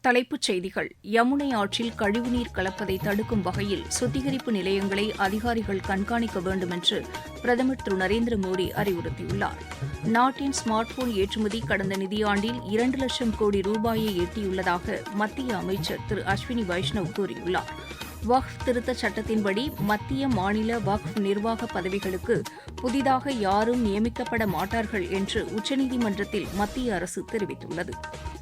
தலைப்புச் செய்திகள். யமுனை ஆற்றில் கழிவுநீர் கலப்பதை தடுக்கும் வகையில் சுத்திகரிப்பு நிலையங்களை அதிகாரிகள் கண்காணிக்க வேண்டும் என்று பிரதமர் திரு. நரேந்திர மோடி அறிவுறுத்தியுள்ளார். நாட்டின் ஸ்மார்ட் போன் ஏற்றுமதி கடந்த நிதியாண்டில் இரண்டு லட்சம் கோடி ரூபாயை எட்டியுள்ளதாக மத்திய அமைச்சர் திரு. அஸ்வினி வைஷ்ணவ் கூறியுள்ளார். வக்ஃப் திருத்தச் சட்டத்தின்படி மத்திய மாநில வக்ஃப் நிர்வாக பதவிகளுக்கு புதிதாக யாரும் நியமிக்கப்பட மாட்டார்கள் என்று உச்சநீதிமன்றத்தில் மத்திய அரசு தெரிவித்துள்ளது.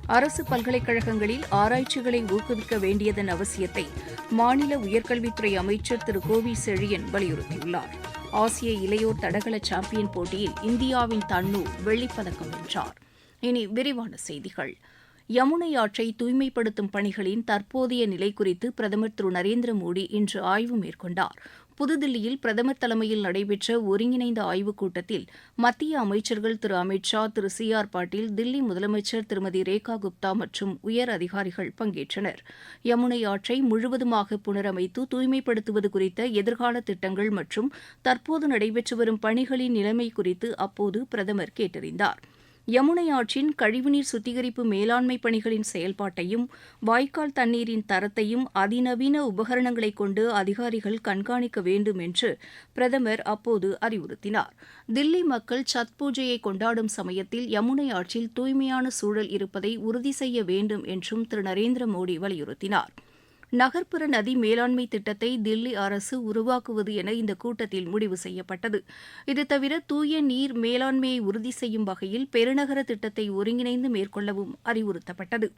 அரசு பல்கலைக்கழகங்களில் ஆராய்ச்சிகளை ஊக்குவிக்க வேண்டியதன் அவசியத்தை மாநில உயர்கல்வித்துறை அமைச்சர் திரு கோவி செழியன் வலியுறுத்தியுள்ளார். ஆசிய இளையோர் தடகள சாம்பியன் போட்டியில் இந்தியாவின் தன்னு வெள்ளிப்பதக்கம் வென்றார். இனி விரிவான செய்திகள். யமுனை ஆற்றை தூய்மைப்படுத்தும் பணிகளின் தற்போதைய நிலை குறித்து பிரதமர் திரு நரேந்திர மோடி இன்று ஆய்வு மேற்கொண்டார். புதுதில்லியில் பிரதமர் தலைமையில் நடைபெற்ற ஒருங்கிணைந்த ஆய்வுக் கூட்டத்தில் மத்திய அமைச்சர்கள் திரு. அமித் ஷா திரு. சி. ஆர். பாட்டீல் தில்லி முதலமைச்சர் திருமதி. ரேகா குப்தா மற்றும் உயர் அதிகாரிகள் பங்கேற்றனர். யமுனை ஆற்றை முழுவதுமாக புனரமைத்து தூய்மைப்படுத்துவது குறித்த எதிர்கால திட்டங்கள் மற்றும் தற்போது நடைபெற்று வரும் பணிகளின் நிலைமை குறித்து அப்போது பிரதமர் கேட்டறிந்தார். யமுனை ஆற்றின் கழிவுநீர் சுத்திகரிப்பு மேலாண்மை பணிகளின் செயல்பாட்டையும் வாய்க்கால் தண்ணீரின் தரத்தையும் அதிநவீன உபகரணங்களை கொண்டு அதிகாரிகள் கண்காணிக்க வேண்டும் என்று பிரதமர் அப்போது அறிவுறுத்தினார். தில்லி மக்கள் சத் பூஜையை கொண்டாடும் சமயத்தில் யமுனை ஆற்றில் தூய்மையான சூழல் இருப்பதை உறுதி செய்ய வேண்டும் என்றும் திரு. நரேந்திர மோடி வலியுறுத்தினார். நகர்ப்புற நதி மேலாண்மை திட்டத்தை தில்லி அரசு உருவாக்குவது என இந்த கூட்டத்தில் முடிவு செய்யப்பட்டது. இது தவிர தூய நீர் மேலாண்மையை உறுதி செய்யும் வகையில் பெருநகர திட்டத்தை ஒருங்கிணைந்து மேற்கொள்ளவும் அறிவுறுத்தப்பட்டது.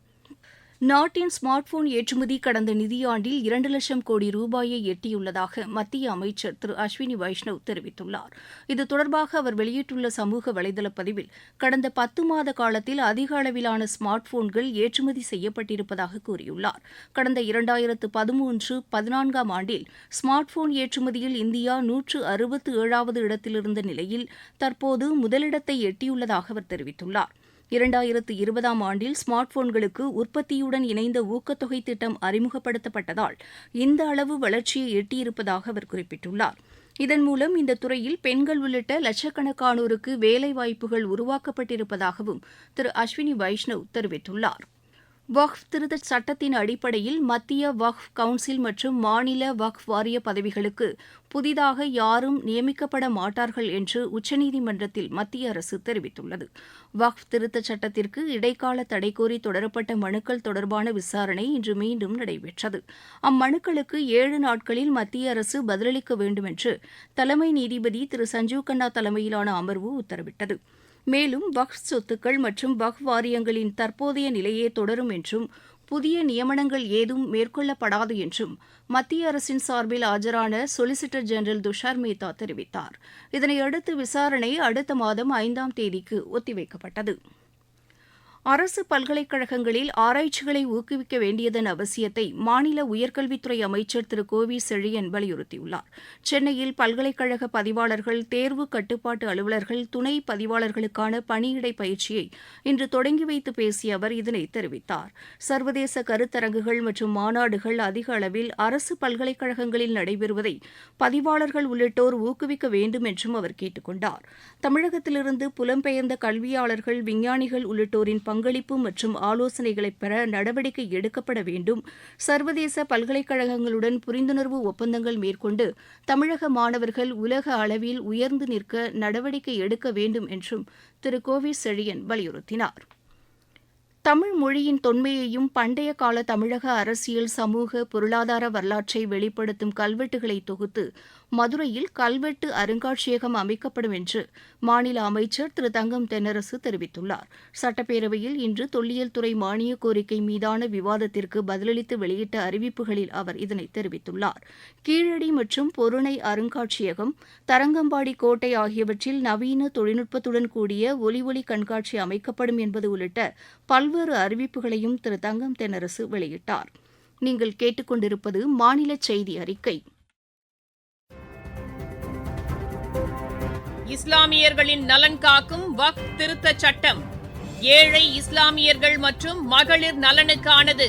நாட்டின் ஸ்மார்ட் போன் ஏற்றுமதி கடந்த நிதியாண்டில் இரண்டு லட்சம் கோடி ரூபாயை எட்டியுள்ளதாக மத்திய அமைச்சர் திரு அஸ்வினி வைஷ்ணவ் தெரிவித்துள்ளார். இது தொடர்பாக அவர் வெளியிட்டுள்ள சமூக வலைதள பதிவில் கடந்த பத்து மாத காலத்தில் அதிக அளவிலான ஸ்மார்ட் போன்கள் ஏற்றுமதி செய்யப்பட்டிருப்பதாக கூறியுள்ளார். கடந்த இரண்டாயிரத்து பதிமூன்று பதினான்காம் ஆண்டில் ஸ்மார்ட் போன் ஏற்றுமதியில் இந்தியா நூற்று அறுபத்து ஏழாவது இடத்திலிருந்த நிலையில் தற்போது முதலிடத்தை எட்டியுள்ளதாக அவர் தெரிவித்துள்ளார். இரண்டாயிரத்து இருபதாம் ஆண்டில் ஸ்மார்ட் போன்களுக்கு உற்பத்தியுடன் இணைந்த ஊக்கத்தொகை திட்டம் அறிமுகப்படுத்தப்பட்டதால் இந்த அளவு வளர்ச்சியை எட்டியிருப்பதாக அவர் குறிப்பிட்டுள்ளார். இதன் மூலம் இந்த துறையில் பெண்கள் உள்ளிட்ட லட்சக்கணக்கானோருக்கு வேலைவாய்ப்புகள் உருவாக்கப்பட்டிருப்பதாகவும் திரு அஸ்வினி வைஷ்ணவ் தெரிவித்துள்ளாா் வக்ஃப் திருத்த சட்டத்தின் அடிப்படையில் மத்திய வக்ஃப் கவுன்சில் மற்றும் மாநில வக்ஃப் வாரிய பதவிகளுக்கு புதிதாக யாரும் நியமிக்கப்பட மாட்டார்கள் என்று உச்சநீதிமன்றத்தில் மத்திய அரசு தெரிவித்துள்ளது. வக்ஃப் திருத்த சட்டத்திற்கு இடைக்கால தடை கோரி தொடரப்பட்ட மனுக்கள் தொடர்பான விசாரணை இன்று மீண்டும் நடைபெற்றது. அம்மனுக்களுக்கு ஏழு நாட்களில் மத்திய அரசு பதிலளிக்க வேண்டும் என்று தலைமை நீதிபதி திரு சஞ்சீவ் கண்ணா தலைமையிலான அமர்வு உத்தரவிட்டது. மேலும் வக்ஃப் சொத்துக்கள் மற்றும் வக்ஃப் வாரியங்களின் தற்போதைய நிலையே தொடரும் என்றும் புதிய நியமனங்கள் ஏதும் மேற்கொள்ளப்படாது என்றும் மத்திய அரசின் சார்பில் ஆஜரான சொலிசிட்டர் ஜெனரல் துஷார் மேத்தா தெரிவித்தார். இதனையடுத்து விசாரணை அடுத்த மாதம் ஐந்தாம் தேதிக்கு ஒத்திவைக்கப்பட்டது. அரசு பல்கலைக்கழகங்களில் ஆராய்ச்சிகளை ஊக்குவிக்க வேண்டியதன் அவசியத்தை மாநில உயர்கல்வித்துறை அமைச்சர் திரு. கோவி செழியன் வலியுறுத்தியுள்ளார். சென்னையில் பல்கலைக்கழக பதிவாளர்கள் தேர்வு கட்டுப்பாட்டு அலுவலர்கள் துணை பதிவாளர்களுக்கான பணியிடை பயிற்சியை இன்று தொடங்கி வைத்து பேசிய அவர் இதனை தெரிவித்தார். சர்வதேச கருத்தரங்குகள் மற்றும் மாநாடுகள் அதிக அளவில் அரசு பல்கலைக்கழகங்களில் நடைபெறுவதை பதிவாளர்கள் உள்ளிட்டோர் ஊக்குவிக்க வேண்டும் என்றும் அவர் கேட்டுக் கொண்டார். தமிழகத்திலிருந்து புலம்பெயர்ந்த கல்வியாளர்கள் விஞ்ஞானிகள் உள்ளிட்டோரின் பங்களிப்பு மற்றும் ஆலோசனைகளை பெற நடவடிக்கை எடுக்கப்பட வேண்டும். சர்வதேச பல்கலைக்கழகங்களுடன் புரிந்துணர்வு ஒப்பந்தங்கள் மேற்கொண்டு தமிழக மாணவர்கள் உலக அளவில் உயர்ந்து நிற்க நடவடிக்கை எடுக்க வேண்டும் என்றும் திரு. கோவி செழியன் வலியுறுத்தினார். தமிழ் மொழியின் தொன்மையையும் பண்டைய கால தமிழக அரசியல் சமூக பொருளாதார வரலாற்றை வெளிப்படுத்தும் கல்வெட்டுகளை தொகுத்து மதுரையில் கல்வெட்டு அருங்காட்சியகம் அமைக்கப்படும் என்று மாநில அமைச்சர் திரு தங்கம் தென்னரசு தெரிவித்துள்ளார். சட்டப்பேரவையில் இன்று தொல்லியல் துறை மானிய கோரிக்கை மீதான விவாதத்திற்கு பதிலளித்து வெளியிட்ட அறிவிப்புகளில் அவர் இதனை தெரிவித்துள்ளார். கீழடி மற்றும் பொருணை அருங்காட்சியகம் தரங்கம்பாடி கோட்டை ஆகியவற்றில் நவீன தொழில்நுட்பத்துடன் கூடிய ஒலி ஒளி கண்காட்சி அமைக்கப்படும் என்பது உள்ளிட்ட பல்வேறு அறிவிப்புகளையும் திரு தங்கம் தென்னரசு வெளியிட்டார். நீங்கள் கேட்டுக்கொண்டிருப்பது மாநில செய்தி அறிக்கை. இஸ்லாமியர்களின் நலன் காக்கும் வக் திருத்த சட்டம். ஏழை இஸ்லாமியர்கள் மற்றும் மகளிர் நலனுக்கானது.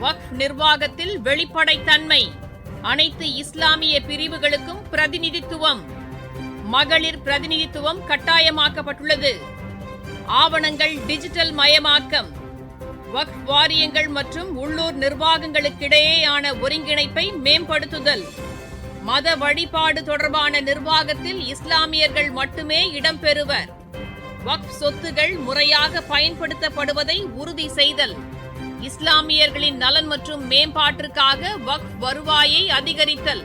வக்ஃப் நிர்வாகத்தில் வெளிப்படைத்தன்மை. அனைத்து இஸ்லாமிய பிரிவுகளுக்கும் பிரதிநிதித்துவம். மகளிர் பிரதிநிதித்துவம் கட்டாயமாக்கப்பட்டுள்ளது. ஆவணங்கள் டிஜிட்டல் மயமாக்கம். வக்ஃப் வாரியங்கள் மற்றும் உள்ளூர் நிர்வாகங்களுக்கிடையேயான ஒருங்கிணைப்பை மேம்படுத்துதல். மத வழிபாடு தொடர்பான நிர்வாகத்தில் இஸ்லாமியர்கள் மட்டுமே இடம்பெறுவர். வக்ஃப் சொத்துகள் முறையாக பயன்படுத்தப்படுவதை உறுதி செய்தல். இஸ்லாமியர்களின் நலன் மற்றும் மேம்பாட்டிற்காக வக்ஃப் வருவாயை அதிகரித்தல்.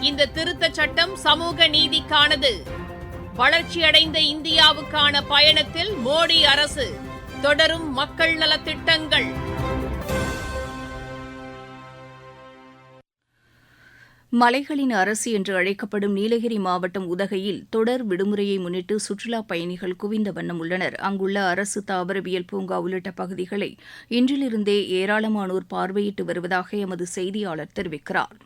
இந்த திருத்தச் சட்டம் சமூக நீதிக்கானது. வளர்ச்சியடைந்த இந்தியாவுக்கான பயணத்தில் மோடி அரசு தொடரும் மக்கள் நலத்திட்டங்கள். மலைகளின் அரசு என்று அழைக்கப்படும் நீலகிரி மாவட்டம் உதகையில் தொடர் விடுமுறையை முன்னிட்டு சுற்றுலாப் பயணிகள் குவிந்த வண்ணம் உள்ளனர். அங்குள்ள அரசு தாவரவியல் பூங்கா உள்ளிட்ட பகுதிகளை இன்றிலிருந்தே ஏராளமானோர் பார்வையிட்டு வருவதாக எமது செய்தியாளர் தெரிவிக்கிறார்.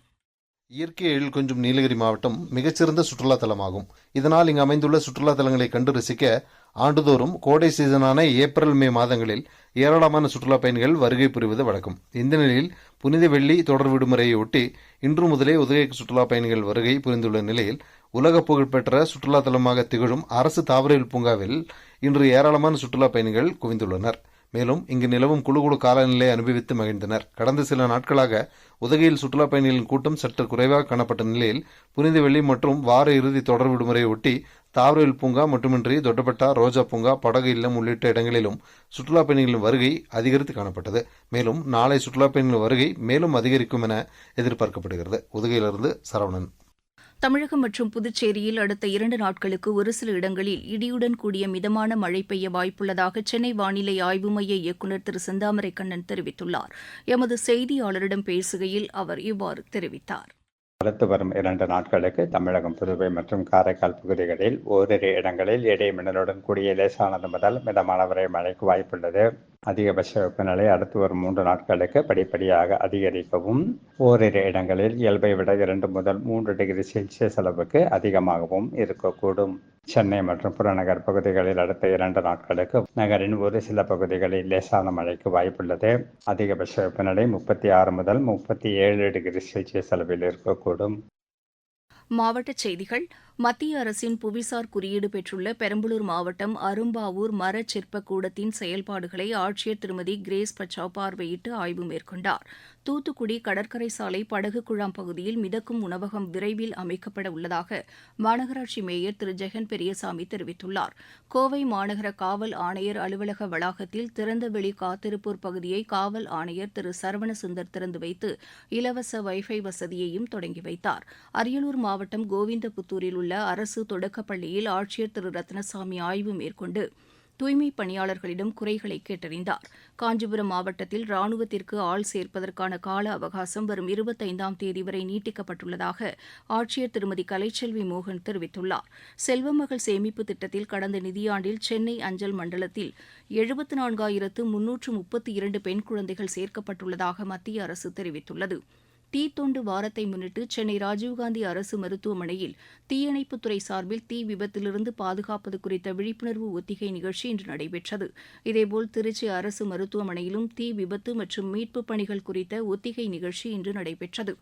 இயற்கை எழில் கொஞ்சம் நீலகிரி மாவட்டம் மிகச்சிறந்த சுற்றுலா தலமாகும். இதனால் இங்கு அமைந்துள்ள சுற்றுலா தலங்களை கண்டு ரசிக்க ஆண்டுதோறும் கோடை சீசனான ஏப்ரல் மே மாதங்களில் ஏராளமான சுற்றுலா பயணிகள் வருகை புரிவது வழக்கம். இந்த நிலையில் புனித வெள்ளி தொடர் விடுமுறையை ஒட்டி இன்று முதலே உதகை சுற்றுலா பயணிகள் வருகை புரிந்துள்ள நிலையில் உலக புகழ்பெற்ற சுற்றுலா தலமாக திகழும் அரசு தாவரவியல் பூங்காவில் இன்று ஏராளமான சுற்றுலா பயணிகள் குவிந்துள்ளனர். மேலும் இங்கு நிலவும் குழு குழு காலநிலை அனுபவித்து மகிழ்ந்தனர். கடந்த சில நாட்களாக உதகையில் சுற்றுலா பயணிகளின் கூட்டம் சற்று குறைவாக காணப்பட்ட நிலையில் புனிதவெள்ளி மற்றும் வார இறுதி தொடர் விடுமுறையை ஒட்டி தாவரவியல் பூங்கா மட்டுமின்றி தொட்டப்பட்டா ரோஜா பூங்கா படகு இல்லம் உள்ளிட்ட இடங்களிலும் சுற்றுலா பயணிகளின் வருகை அதிகரித்து காணப்பட்டது. மேலும் நாளை சுற்றுலா பயணிகளின் வருகை மேலும் அதிகரிக்கும் என எதிர்பார்க்கப்படுகிறது. உதகையிலிருந்து சரவணன். தமிழகம் மற்றும் புதுச்சேரியில் அடுத்த இரண்டு நாட்களுக்கு ஒரு சில இடங்களில் இடியுடன் கூடிய மிதமான மழை பெய்ய வாய்ப்புள்ளதாக சென்னை வானிலை ஆய்வு மைய இயக்குநர் திரு செந்தாமரை கண்ணன் தெரிவித்துள்ளார். எமது செய்தியாளரிடம் பேசுகையில் அவர் இவ்வாறு தெரிவித்தார். அடுத்து வரும் இரண்டு நாட்களுக்கு தமிழகம் புதுவை மற்றும் காரைக்கால் பகுதிகளில் ஓரிரு இடங்களில் இடைமின்னலுடன் கூடிய லேசானது முதல் மிதமான வரை மழைக்கு வாய்ப்புள்ளது. அதிகபட்ச வெப்பநிலை அடுத்து வரும் மூன்று நாட்களுக்கு படிப்படியாக அதிகரிக்கவும். ஓரிரு இடங்களில் இயல்பை விட இரண்டு முதல் மூன்று டிகிரி செல்சியஸ் அளவுக்கு அதிகமாகவும் இருக்கக்கூடும். சென்னை மற்றும் புறநகர் பகுதிகளில் அடுத்த இரண்டு நாட்களுக்கு நகரின் ஒரு சில பகுதிகளில் லேசான மழைக்கு வாய்ப்புள்ளது. அதிகபட்ச வெப்பநிலை முப்பத்தி ஆறு முதல் முப்பத்தி ஏழு டிகிரி செல்சியஸ் அளவில் இருக்கக்கூடும். மாவட்ட செய்திகள் மத்திய அரசின் புவிசார் குறியீடு பெற்றுள்ள பெரம்பலூர் மாவட்டம் அரும்பாவூர் மரச்சிற்பக் கூடத்தின் செயல்பாடுகளை ஆட்சியர் திருமதி கிரேஸ் பச்சாவ் பார்வையிட்டு ஆய்வு மேற்கொண்டார். தூத்துக்குடி கடற்கரை சாலை படகு குழாம் பகுதியில் மிதக்கும் உணவகம் விரைவில் அமைக்கப்பட உள்ளதாக மாநகராட்சி மேயர் திரு. ஜெகன் பெரியசாமி தெரிவித்துள்ளார். கோவை மாநகர காவல் ஆணையர் அலுவலக வளாகத்தில் திறந்தவெளி காத்திருப்போர் பகுதியை காவல் ஆணையர் திரு. சரவணசுந்தர் திறந்து வைத்து இலவச வைஃபை வசதியையும் தொடங்கி வைத்தார். அரியலூர் மாவட்டம் கோவிந்தபுத்தூரில் உள்ள அரசு தொடக்கப்பள்ளியில் ஆட்சியர் திரு. ரத்னசாமி ஆய்வு மேற்கொண்டு தூய்மைப் பணியாளர்களிடம் குறைகளை கேட்டறிந்தார். காஞ்சிபுரம் மாவட்டத்தில் ராணுவத்திற்கு ஆள் சேர்ப்பதற்கான கால அவகாசம் வரும் இருபத்தைந்தாம் தேதி வரை நீட்டிக்கப்பட்டுள்ளதாக ஆட்சியர் திருமதி கலைச்செல்வி மோகன் தெரிவித்துள்ளார். செல்வமகள் சேமிப்பு திட்டத்தில் கடந்த நிதியாண்டில் சென்னை அஞ்சல் மண்டலத்தில் எழுபத்து நான்காயிரத்து முன்னூற்று முப்பத்தி இரண்டு பெண் குழந்தைகள் சேர்க்கப்பட்டுள்ளதாக மத்திய அரசு தெரிவித்துள்ளது. தீ தொண்டு வாரத்தை முன்னிட்டு சென்னை ராஜீவ்காந்தி அரசு மருத்துவமனையில் தீயணைப்புத்துறை சார்பில் தீ விபத்திலிருந்து பாதுகாப்பது குறித்த விழிப்புணர்வு ஒத்திகை நிகழ்ச்சி இன்று நடைபெற்றது. இதேபோல் திருச்சி அரசு மருத்துவமனையிலும் தீ விபத்து மற்றும் மீட்புப் பணிகள் குறித்த ஒத்திகை நிகழ்ச்சி இன்று நடைபெற்றது.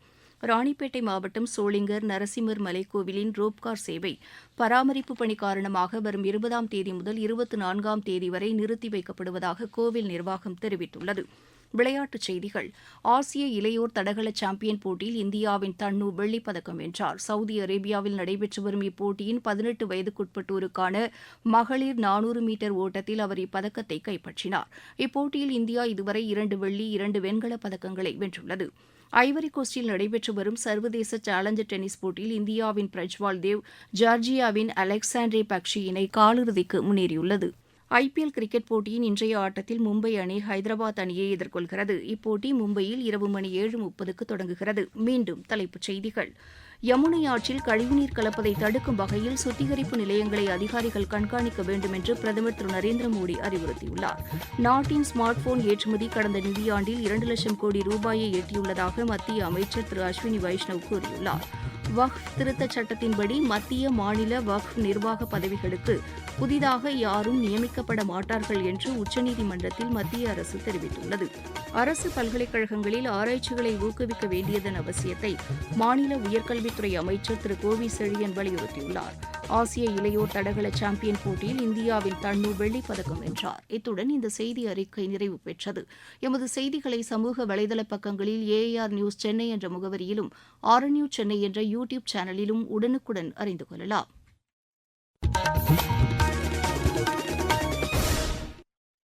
ராணிப்பேட்டை மாவட்டம் சோளிங்கர் நரசிம்மர் மலைக்கோவிலின் ரோப்கார் சேவை பராமரிப்பு பணி காரணமாக வரும் இருபதாம் தேதி முதல் இருபத்தி நான்காம் தேதி வரை நிறுத்தி வைக்கப்படுவதாக கோவில் நிர்வாகம் தெரிவித்துள்ளது. விளையாட்டுச் செய்திகள். ஆசிய இளையோர் தடகள சாம்பியன் போட்டியில் இந்தியாவின் தன்னு வெள்ளிப் பதக்கம் வென்றார். சவுதி அரேபியாவில் நடைபெற்று வரும் இப்போட்டியின் பதினெட்டு வயதுக்குட்பட்டோருக்கான மகளிர் நானூறு மீட்டர் ஓட்டத்தில் அவர் இப்பதக்கத்தை கைப்பற்றினார். இப்போட்டியில் இந்தியா இதுவரை இரண்டு வெள்ளி இரண்டு வெண்கலப் பதக்கங்களை வென்றுள்ளது. ஐவரி கோஸ்டில் நடைபெற்று வரும் சர்வதேச சேலஞ்சர் டென்னிஸ் போட்டியில் இந்தியாவின் பிரஜ்வால் தேவ் ஜார்ஜியாவின் அலெக்சாண்ட்ரே பக்ஷி இணை காலிறுதிக்கு முன்னேறியுள்ளது. ஐபிஎல் கிரிக்கெட் போட்டியின் இன்றைய ஆட்டத்தில் மும்பை அணி ஹைதராபாத் அணியை எதிர்கொள்கிறது. இப்போட்டி மும்பையில் இரவு மணி ஏழு முப்பதுக்கு தொடங்குகிறது. மீண்டும் தலைப்புச் செய்திகள். யமுனை ஆற்றில் கழிவுநீர் கலப்பதை தடுக்கும் வகையில் சுத்திகரிப்பு நிலையங்களை அதிகாரிகள் கண்காணிக்க வேண்டும் என்று பிரதமர் திரு நரேந்திர மோடி அறிவுறுத்தியுள்ளார். நாட்டின் ஸ்மார்ட் போன் ஏற்றுமதி கடந்த நிதியாண்டில் இரண்டு லட்சம் கோடி ரூபாயை எட்டியுள்ளதாக மத்திய அமைச்சர் திரு அஸ்வினி வைஷ்ணவ் கூறியுள்ளார். வக்ஃப் திருத்தச் சட்டத்தின்படி மத்திய மாநில வக்ஃப் நிர்வாக பதவிகளுக்கு புதிதாக யாரும் நியமிக்கப்பட மாட்டார்கள் என்று உச்சநீதிமன்றத்தில் மத்திய அரசு தெரிவித்துள்ளது. அரசு பல்கலைக்கழகங்களில் ஆராய்ச்சிகளை ஊக்குவிக்க வேண்டியதன் அவசியத்தை மாநில உயர்கல்வி உயர்கல்வித்துறை அமைச்சர் திரு. கோவி செழியன் வலியுறுத்தியுள்ளார். ஆசிய இளையோர் தடகள சாம்பியன் போட்டியில் இந்தியாவின் தண்ணு வெள்ளிப் பதக்கம் வென்றார். இத்துடன் இந்த செய்தி அறிக்கை நிறைவு பெற்றது. எமது செய்திகளை சமூக வலைதள பக்கங்களில் ஏஆர் நியூஸ் சென்னை என்ற முகவரியிலும் ஆர் சென்னை என்ற யூ டியூப் சேனலிலும் உடனுக்குடன் அறிந்து கொள்ளலாம்.